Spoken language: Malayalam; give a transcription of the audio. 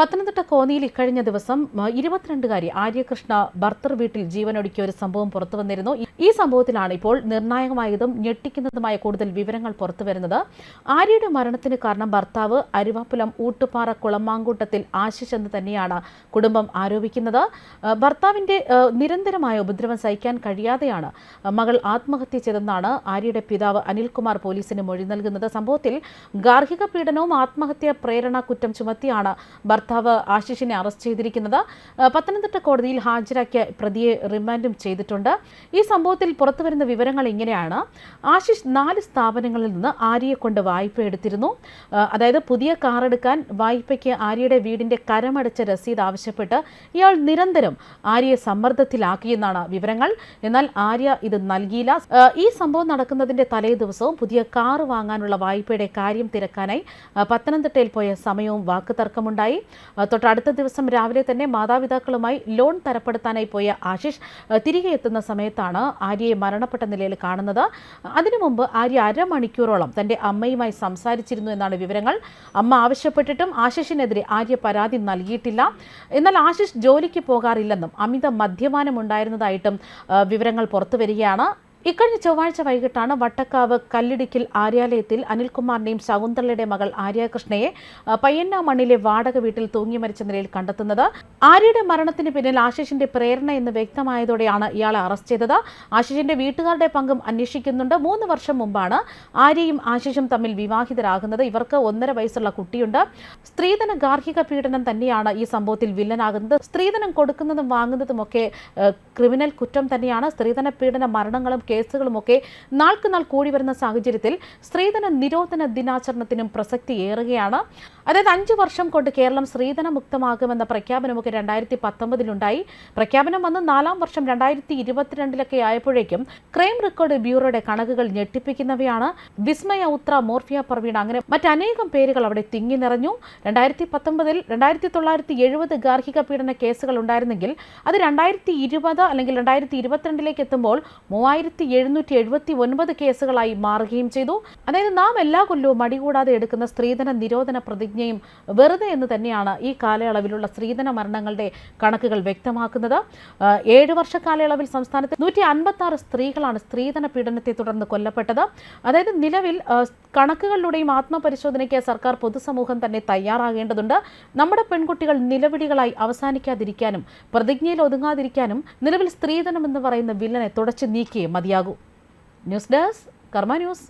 പത്തനംതിട്ട കോന്നിയിൽ ഇക്കഴിഞ്ഞ ദിവസം ഇരുപത്തിരണ്ടുകാരി ആര്യകൃഷ്ണ ഭർത്തർ വീട്ടിൽ ജീവനൊടുക്കിയ ഒരു സംഭവം പുറത്തുവന്നിരുന്നു ഈ സംഭവത്തിലാണ് ഇപ്പോൾ നിർണായകമായതും ഞെട്ടിക്കുന്നതുമായ കൂടുതൽ വിവരങ്ങൾ പുറത്തുവരുന്നത് ആര്യയുടെ മരണത്തിന് കാരണം ഭർത്താവ് അരുവാപ്പുലം ഊട്ടുപാറ കുളമാങ്കൂട്ടത്തിൽ ആശിഷ് എന്ന് തന്നെയാണ് കുടുംബം ആരോപിക്കുന്നത്. ഭർത്താവിന്റെ നിരന്തരമായ ഉപദ്രവം സഹിക്കാൻ കഴിയാതെയാണ് മകൾ ആത്മഹത്യ ചെയ്തെന്നാണ് ആര്യയുടെ പിതാവ് അനിൽകുമാർ പോലീസിന് മൊഴി നൽകുന്നത്. സംഭവത്തിൽ ഗാർഹിക പീഡനവും ആത്മഹത്യാ പ്രേരണ കുറ്റം ചുമത്തിയാണ് ഭർത്താവ് ആശിഷിനെ അറസ്റ്റ് ചെയ്തിരിക്കുന്നത് പത്തനംതിട്ട കോടതിയിൽ ഹാജരാക്കിയ പ്രതിയെ റിമാൻഡും ചെയ്തിട്ടുണ്ട്. ഈ സംഭവത്തിൽ പുറത്തുവരുന്ന വിവരങ്ങൾ ഇങ്ങനെയാണ്. ആശിഷ് നാല് സ്ഥാപനങ്ങളിൽ നിന്ന് ആര്യയെ കൊണ്ട് വായ്പ എടുത്തിരുന്നു. അതായത് പുതിയ കാർ എടുക്കാൻ വായ്പയ്ക്ക് ആര്യയുടെ വീടിന്റെ കരമടച്ച രസീത് ആവശ്യപ്പെട്ട് ഇയാൾ നിരന്തരം ആര്യയെ സമ്മർദ്ദത്തിലാക്കിയെന്നാണ് വിവരങ്ങൾ. എന്നാൽ ആര്യ ഇത് നൽകിയില്ല. ഈ സംഭവം നടക്കുന്നതിന്റെ തലേ ദിവസവും പുതിയ കാർ വാങ്ങാനുള്ള വായ്പയുടെ കാര്യം തിരക്കാനായി പത്തനംതിട്ടയിൽ പോയ സമയവും വാക്കുതർക്കമുണ്ടായി തൊട്ടടുത്ത ദിവസം രാവിലെ തന്നെ മാതാപിതാക്കളുമായി ലോൺ തരപ്പെടുത്താനായി പോയ ആശിഷ് തിരികെ എത്തുന്ന സമയത്താണ് ആര്യയെ മരണപ്പെട്ട നിലയിൽ കാണുന്നത്. അതിനു മുമ്പ് ആര്യ അരമണിക്കൂറോളം തന്റെ അമ്മയുമായി സംസാരിച്ചിരുന്നു എന്നാണ് വിവരങ്ങൾ. അമ്മ ആവശ്യപ്പെട്ടിട്ടും ആശിഷിനെതിരെ ആര്യ പരാതി നൽകിയിട്ടില്ല. എന്നാൽ ആശിഷ് ജോലിക്ക് പോകാറില്ലെന്നും അമിത മദ്യപാനം ഉണ്ടായിരുന്നതായിട്ടും വിവരങ്ങൾ വിവരങ്ങൾ പുറത്തുവരികയാണ് ഇക്കഴിഞ്ഞ ചൊവ്വാഴ്ച വൈകിട്ടാണ് വട്ടക്കാവ് കല്ലിടിക്കിൽ ആര്യാലയത്തിൽ അനിൽകുമാറിന്റെയും ശകുന്തളയുടെ മകൾ ആര്യാകൃഷ്ണയെ പയ്യന്ന മണ്ണിലെ വാടക വീട്ടിൽ തൂങ്ങി മരിച്ച നിലയിൽ കണ്ടെത്തുന്നത്. ആര്യയുടെ മരണത്തിന് പിന്നിൽ ആശിഷിന്റെ പ്രേരണ എന്ന് വ്യക്തമായതോടെയാണ് ഇയാളെ അറസ്റ്റ് ചെയ്തത്. ആശിഷിന്റെ വീട്ടുകാരുടെ പങ്കും അന്വേഷിക്കുന്നുണ്ട്. മൂന്ന് വർഷം മുമ്പാണ് ആര്യയും ആശിഷും തമ്മിൽ വിവാഹിതരാകുന്നത്. ഇവർക്ക് ഒന്നര വയസ്സുള്ള കുട്ടിയുണ്ട്. സ്ത്രീധന ഗാർഹിക പീഡനം തന്നെയാണ് ഈ സംഭവത്തിൽ വില്ലനാകുന്നത്. സ്ത്രീധനം കൊടുക്കുന്നതും വാങ്ങുന്നതും ഒക്കെ ക്രിമിനൽ കുറ്റം തന്നെയാണ്. സ്ത്രീധന പീഡന മരണങ്ങളും കേസുകളുമൊക്കെ നാൾക്ക് നാൾ കൂടി വരുന്ന സാഹചര്യത്തിൽ സ്ത്രീധന നിരോധന ദിനാചരണത്തിനും പ്രസക്തി ഏറുകയാണ്. അതായത് അഞ്ചു വർഷം കൊണ്ട് കേരളം സ്ത്രീധന മുക്തമാകുമെന്ന പ്രഖ്യാപനമൊക്കെ രണ്ടായിരത്തി പത്തൊമ്പതിലുണ്ടായി പ്രഖ്യാപനം വന്ന് നാലാം വർഷം രണ്ടായിരത്തി ഇരുപത്തിരണ്ടിലൊക്കെ ആയപ്പോഴേക്കും ക്രൈം റെക്കോർഡ് ബ്യൂറോയുടെ കണക്കുകൾ ഞെട്ടിപ്പിക്കുന്നവയാണ്. വിസ്മയ ഉത്ര മോർഫിയ പർവീണ അങ്ങനെ മറ്റനേകം പേരുകൾ അവിടെ തിങ്ങി നിറഞ്ഞു. രണ്ടായിരത്തി പത്തൊമ്പതിൽ രണ്ടായിരത്തി തൊള്ളായിരത്തി എഴുപത് ഗാർഹിക പീഡന കേസുകൾ ഉണ്ടായിരുന്നെങ്കിൽ അത് രണ്ടായിരത്തി ഇരുപത് അല്ലെങ്കിൽ രണ്ടായിരത്തി ഇരുപത്തിരണ്ടിലേക്ക് എത്തുമ്പോൾ മൂവായിരത്തി എഴുന്നൂറ്റി എഴുപത്തി ഒൻപത് കേസുകളായി മാറുകയും ചെയ്തു. അതായത് നാം എല്ലാ കൊല്ലവും മടികൂടാതെ എടുക്കുന്ന സ്ത്രീധന നിരോധന പ്രതിജ്ഞയും വെറുതെ എന്ന് തന്നെയാണ് ഈ കാലയളവിലുള്ള സ്ത്രീധന മരണങ്ങളുടെ കണക്കുകൾ വ്യക്തമാക്കുന്നത്. ഏഴ് വർഷ കാലയളവിൽ സംസ്ഥാനത്ത് നൂറ്റി അൻപത്തി ആറ് സ്ത്രീകളാണ് സ്ത്രീധന പീഡനത്തെ തുടർന്ന് കൊല്ലപ്പെട്ടത്. അതായത് നിലവിൽ കണക്കുകളിലൂടെയും ആത്മപരിശോധനയ്ക്ക് സർക്കാർ പൊതുസമൂഹം തന്നെ തയ്യാറാകേണ്ടതുണ്ട്. നമ്മുടെ പെൺകുട്ടികൾ നിലവിളികളായി അവസാനിക്കാതിരിക്കാനും പ്രതിജ്ഞയിൽ ഒതുങ്ങാതിരിക്കാനും നിലവിൽ സ്ത്രീധനം എന്ന് പറയുന്ന വില്ലനെ തുടച്ചു നീക്കിയേ മതിയാകൂ ന്യൂസ് ഡെസ്ക് കർമ്മ ന്യൂസ്.